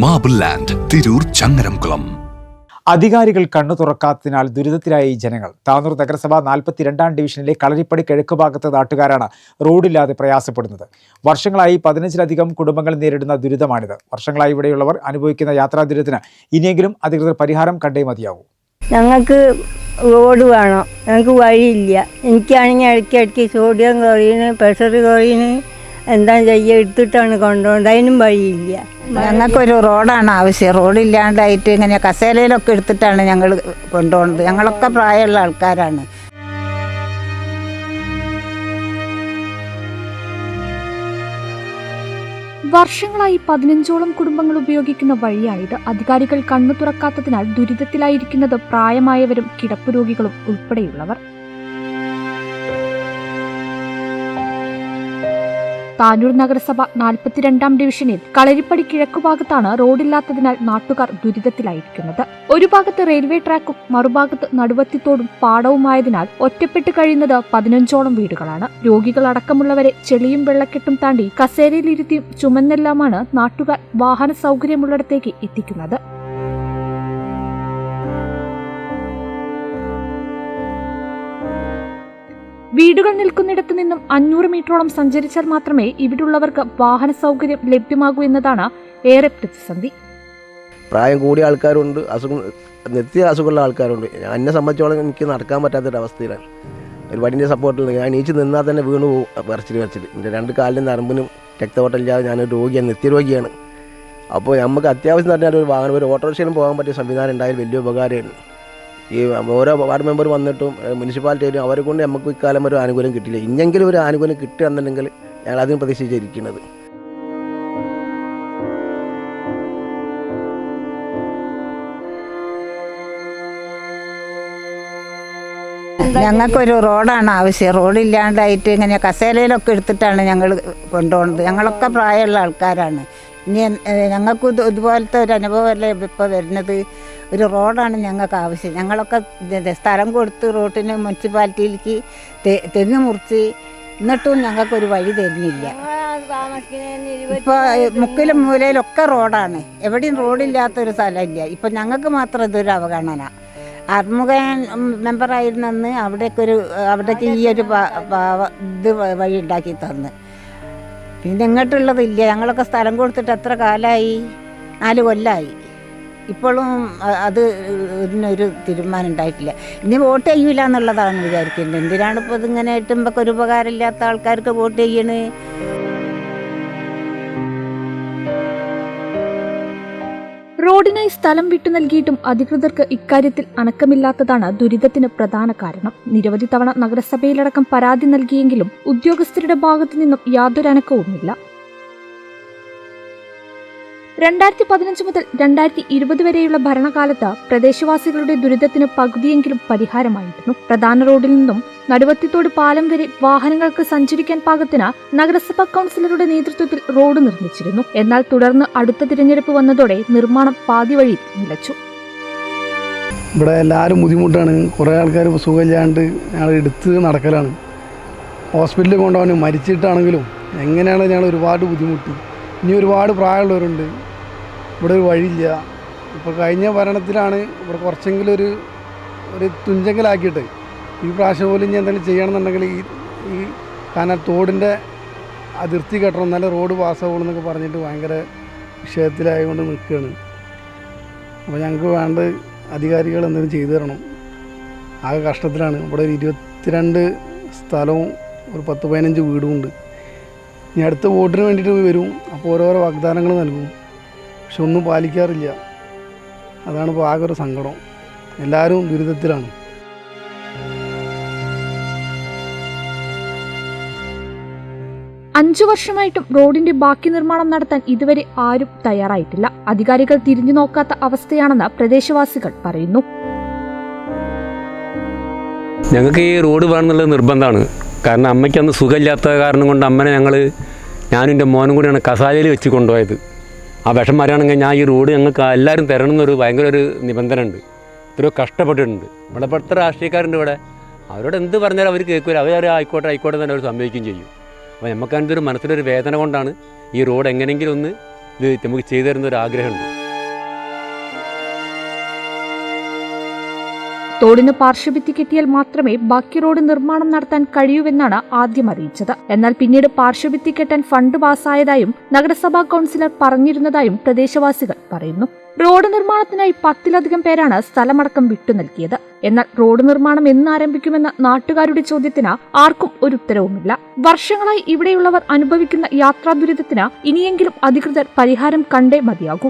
Marble land Tirur Changaramkulam അധികാരികൾ കണ്ണു തുറക്കാത്തതിനാൽ ദുരിതത്തിലായി ജനങ്ങൾ. താനൂർ നഗരസഭ നാൽപ്പത്തിരണ്ടാം ഡിവിഷനിലെ കളരിപ്പടി കിഴക്ക് ഭാഗത്തെ നാട്ടുകാരാണ് റോഡില്ലാതെ പ്രയാസപ്പെടുന്നത്. വർഷങ്ങളായി പതിനഞ്ചിലധികം കുടുംബങ്ങൾ നേരിടുന്ന ദുരിതമാണിത്. വർഷങ്ങളായി ഇവിടെയുള്ളവർ അനുഭവിക്കുന്ന യാത്രാ ദുരിതത്തിന് ഇനിയെങ്കിലും അധികൃതർ പരിഹാരം കണ്ടേ മതിയാവൂ. ഞങ്ങൾക്ക് റോഡ് വേണം. ഞങ്ങൾക്ക് വഴിയില്ല. എനിക്കാണെങ്കിൽ ഇടയ്ക്ക് ഇടയ്ക്ക് സോഡിയം കുറയുന്നു പ്രഷർ കുറയുന്നു എന്താ ചെയ്യുക എടുത്തിട്ടാണ് കൊണ്ടുപോകുന്നത്. അതിനും വഴിയില്ല. ഞങ്ങൾക്കൊരു റോഡാണ് ആവശ്യം. റോഡില്ലാണ്ടായിട്ട് ഇങ്ങനെ കസേലയിലൊക്കെ എടുത്തിട്ടാണ് ഞങ്ങൾ കൊണ്ടുപോകുന്നത്. ഞങ്ങളൊക്കെ പ്രായമുള്ള ആൾക്കാരാണ്. വർഷങ്ങളായി പതിനഞ്ചോളം കുടുംബങ്ങൾ ഉപയോഗിക്കുന്ന വഴിയാണിത്. അധികാരികൾ കണ്ണു തുറക്കാത്തതിനാൽ ദുരിതത്തിലായിരിക്കുന്നത് പ്രായമായവരും കിടപ്പ് രോഗികളും ഉൾപ്പെടെയുള്ളവർ. താനൂർ നഗരസഭ നാൽപ്പത്തിരണ്ടാം ഡിവിഷനിൽ കളരിപ്പടി കിഴക്കുഭാഗത്താണ് റോഡില്ലാത്തതിനാൽ നാട്ടുകാർ ദുരിതത്തിലായിരിക്കുന്നത്. ഒരു ഭാഗത്ത് റെയിൽവേ ട്രാക്കും മറുഭാഗത്ത് നടുവത്തിത്തോടും പാടവുമായതിനാൽ ഒറ്റപ്പെട്ട് കഴിയുന്നത് പതിനഞ്ചോളം വീടുകളാണ്. രോഗികളടക്കമുള്ളവരെ ചെളിയും വെള്ളക്കെട്ടും താണ്ടി കസേരയിലിരുത്തിയും ചുമന്നെല്ലാമാണ് നാട്ടുകാർ വാഹന സൗകര്യമുള്ളിടത്തേക്ക് എത്തിക്കുന്നത്. വീടുകൾ നിൽക്കുന്നിടത്തു നിന്നും അഞ്ഞൂറ് മീറ്ററോളം സഞ്ചരിച്ചാൽ മാത്രമേ ഇവിടുള്ളവർക്ക് വാഹന സൗകര്യം ലഭ്യമാകൂ എന്നതാണ് ഏറെ പ്രതിസന്ധി. പ്രായം കൂടിയ ആൾക്കാരുണ്ട് അസുഖം നിത്യ അസുഖമുള്ള ആൾക്കാരുണ്ട്. ഞാൻ എന്നെ സംബന്ധിച്ചോളം എനിക്ക് നടക്കാൻ പറ്റാത്തൊരവസ്ഥയിലാണ്. ഒരു വടിന്റെ സപ്പോർട്ടിൽ ഞാൻ നീച്ച് നിന്നാൽ തന്നെ വീണ് പോകും വരച്ചിട്ട് വരച്ചിട്ട് എന്റെ രണ്ട് കാലിനും നരമ്പിനും രക്തയോട്ടമില്ലാതെ ഞാനൊരു രോഗിയാണ് നിത്യരോഗിയാണ്. അപ്പോൾ നമുക്ക് അത്യാവശ്യം പറഞ്ഞാൽ ഒരു വാഹനം ഒരു ഓട്ടോറിക്ഷയിലും പോകാൻ പറ്റിയ സംവിധാനം ഉണ്ടായാലും വലിയ ഉപകാരമായിരുന്നു. ഈ ഓരോ വാർഡ് മെമ്പർ വന്നിട്ടും മുനിസിപ്പാലിറ്റിയിലും അവരെ കൊണ്ട് നമുക്ക് ഇക്കാലം ഒരു ആനുകൂല്യം കിട്ടില്ല. ഇന്നെങ്കിലും ഒരു ആനുകൂല്യം കിട്ടുകയെന്നുണ്ടെങ്കിൽ ഞങ്ങൾ അതിന് പ്രതീക്ഷിച്ചിരിക്കുന്നത് ഞങ്ങൾക്കൊരു റോഡാണ് ആവശ്യം. റോഡില്ലാണ്ടായിട്ട് ഇങ്ങനെ കസേലയിലൊക്കെ എടുത്തിട്ടാണ് ഞങ്ങൾ കൊണ്ടുപോകുന്നത്. ഞങ്ങളൊക്കെ പ്രായമുള്ള ആൾക്കാരാണ്. ഇനി ഞങ്ങൾക്ക് ഇത് ഇതുപോലത്തെ ഒരു അനുഭവമല്ലേ ഇപ്പോൾ വരുന്നത്? ഒരു റോഡാണ് ഞങ്ങൾക്ക് ആവശ്യം. ഞങ്ങളൊക്കെ സ്ഥലം കൊടുത്ത് റോട്ടിന് മുനിസിപ്പാലിറ്റിയിലേക്ക് തെങ്ങ് മുറിച്ച് എന്നിട്ടും ഞങ്ങൾക്കൊരു വഴി തരുന്നില്ല. ഇപ്പോൾ മുക്കിലും മൂലയിലൊക്കെ റോഡാണ്. എവിടെയും റോഡില്ലാത്തൊരു സ്ഥലമില്ല. ഇപ്പം ഞങ്ങൾക്ക് മാത്രം ഇതൊരു അവഗണന. അർമുഖൻ മെമ്പറായിരുന്നെന്ന് അവിടേക്കൊരു അവിടേക്ക് ഈ ഒരു ഇത് വഴി ഉണ്ടാക്കി തന്ന്. പിന്നെ ഇങ്ങോട്ടുള്ളതില്ല ഞങ്ങളൊക്കെ സ്ഥലം കൊടുത്തിട്ട് എത്ര കാലമായി നാല് കൊല്ലമായി ഇപ്പോഴും അത് ഇതിനൊരു തീരുമാനം ഉണ്ടായിട്ടില്ല. ഇനി വോട്ട് ചെയ്യൂല എന്നുള്ളതാണ് വിചാരിക്കുന്നത്. എന്തിനാണ് ഇപ്പോൾ ഇതിങ്ങനെ എട്ടുമ്പോൾ ഒരു ഉപകാരമില്ലാത്ത ആൾക്കാർക്ക് വോട്ട് ചെയ്യണേ? റോഡിനായി സ്ഥലം വിട്ടു നൽകിയിട്ടും അധികൃതർക്ക് ഇക്കാര്യത്തിൽ അനക്കമില്ലാത്തതാണ് ദുരിതത്തിന് പ്രധാന കാരണം. നിരവധി തവണ നഗരസഭയിലടക്കം പരാതി നൽകിയെങ്കിലും ഉദ്യോഗസ്ഥരുടെ ഭാഗത്തു നിന്നും യാതൊരു അനക്കവുമില്ല. രണ്ടായിരത്തി പതിനഞ്ച് മുതൽ രണ്ടായിരത്തി ഇരുപത് വരെയുള്ള ഭരണകാലത്ത് പ്രദേശവാസികളുടെ ദുരിതത്തിന് പകുതിയെങ്കിലും പരിഹാരമായിരുന്നു. പ്രധാന റോഡിൽ നിന്നും നടുവത്തിത്തോട് പാലം വരെ വാഹനങ്ങൾക്ക് സഞ്ചരിക്കാൻ പാകത്തിന് നഗരസഭാ കൗൺസിലറുടെ നേതൃത്വത്തിൽ റോഡ് നിർമ്മിച്ചിരുന്നു. എന്നാൽ തുടർന്ന് അടുത്ത തിരഞ്ഞെടുപ്പ് വന്നതോടെ നിർമ്മാണം പാതി വഴി നിലച്ചു. ഇവിടെ എല്ലാവരും ബുദ്ധിമുട്ടാണ്. കുറേ ആൾക്കാർ സുഖമില്ലാണ്ട് ഞങ്ങൾ എടുത്ത് നടക്കലാണ്. ഹോസ്പിറ്റലിൽ കൊണ്ടുപോകാൻ മരിച്ചിട്ടാണെങ്കിലും എങ്ങനെയാണ് ഞങ്ങൾ ഒരുപാട് ബുദ്ധിമുട്ടി. ഇനി ഒരുപാട് പ്രായമുള്ളവരുണ്ട്. ഇവിടെ ഒരു വഴിയില്ല. ഇപ്പോൾ കഴിഞ്ഞ ഭരണത്തിലാണ് ഇവിടെ കുറച്ചെങ്കിലും ഒരു ഒരു തുഞ്ചെങ്കിലാക്കിയിട്ട്. ഈ പ്രാവശ്യം പോലും ഇനി എന്തെങ്കിലും ചെയ്യണമെന്നുണ്ടെങ്കിൽ ഈ ഈ കാരണം തോടിന്റെ അതിർത്തി കെട്ടണം നല്ല റോഡ് പാസ്സാവുള്ളൂ എന്നൊക്കെ പറഞ്ഞിട്ട് ഭയങ്കര വിഷയത്തിലായതുകൊണ്ട് നിൽക്കുകയാണ്. അപ്പോൾ ഞങ്ങൾക്ക് വേണ്ട അധികാരികൾ എന്തെങ്കിലും ചെയ്തു തരണം. ആകെ കഷ്ടത്തിലാണ്. ഇവിടെ ഒരു ഇരുപത്തിരണ്ട് സ്ഥലവും ഒരു പത്ത് പതിനഞ്ച് വീടും ഉണ്ട്. ഇനി അടുത്ത വോട്ടിന് വേണ്ടിയിട്ട് വരും. അപ്പോൾ ഓരോരോ വാഗ്ദാനങ്ങൾ നൽകും. പക്ഷെ ഒന്നും പാലിക്കാറില്ല. അതാണ് ഇപ്പോൾ ആകെ ഒരു സങ്കടം. എല്ലാവരും ദുരിതത്തിലാണ്. അഞ്ചു വർഷമായിട്ടും റോഡിന്റെ ബാക്കി നിർമ്മാണം നടത്താൻ ഇതുവരെ ആരും തയ്യാറായിട്ടില്ല. അധികാരികൾ തിരിഞ്ഞു നോക്കാത്ത അവസ്ഥയാണെന്ന് പ്രദേശവാസികൾ പറയുന്നു. ഞങ്ങൾക്ക് ഈ റോഡ് വേണമെന്നുള്ളത് നിർബന്ധമാണ്. കാരണം അമ്മയ്ക്ക് അന്ന് സുഖമില്ലാത്ത കാരണം കൊണ്ട് അമ്മനെ ഞങ്ങൾ ഞാനും എന്റെ മോനും കൂടിയാണ് കസാലയിൽ വെച്ച് കൊണ്ടുപോയത്. ആ വിഷം വരാണെങ്കിൽ ഞാൻ ഈ റോഡ് ഞങ്ങൾക്ക് എല്ലാവരും തരണം എന്നൊരു ഭയങ്കര ഒരു നിബന്ധന ഉണ്ട് ഇത്രയോ കഷ്ടപ്പെട്ടിട്ടുണ്ട്. ഇവിടെ ഇപ്പോഴത്തെ രാഷ്ട്രീയക്കാരുണ്ട് ഇവിടെ. അവരോട് എന്ത് പറഞ്ഞാലും അവർ കേൾക്കില്ല അവർ ആയിക്കോട്ടെ ആയിക്കോട്ടെ തന്നെ അവർ സംഭവിക്കുകയും ചെയ്യും. അപ്പോൾ നമുക്ക് അതിന്റെ ഒരു മനസ്സിലൊരു വേദന കൊണ്ടാണ് ഈ റോഡ് എങ്ങനെയെങ്കിലും ഒന്ന് ഇത് നമുക്ക് ചെയ്തു തരുന്ന ഒരു ആഗ്രഹമുണ്ട്. തോടിന് പാർശ്വഭിത്തി കിട്ടിയാൽ മാത്രമേ ബാക്കി റോഡ് നിർമ്മാണം നടത്താൻ കഴിയൂവെന്നാണ് ആദ്യം അറിയിച്ചത്. എന്നാൽ പിന്നീട് പാർശ്വഭിത്തി കെട്ടാൻ ഫണ്ട് പാസ്സായതായും നഗരസഭാ കൗൺസിലർ പറഞ്ഞിരുന്നതായും പ്രദേശവാസികൾ പറയുന്നു. റോഡ് നിർമ്മാണത്തിനായി പത്തിലധികം പേരാണ് സ്ഥലമടക്കം വിട്ടു നൽകിയത്. എന്നാൽ റോഡ് നിർമ്മാണം എന്നാരംഭിക്കുമെന്ന നാട്ടുകാരുടെ ചോദ്യത്തിന് ആർക്കും ഒരു ഉത്തരവുമില്ല. വർഷങ്ങളായി ഇവിടെയുള്ളവർ അനുഭവിക്കുന്ന യാത്രാ ദുരിതത്തിന് ഇനിയെങ്കിലും അധികൃതർ പരിഹാരം കണ്ടേ മതിയാകൂ.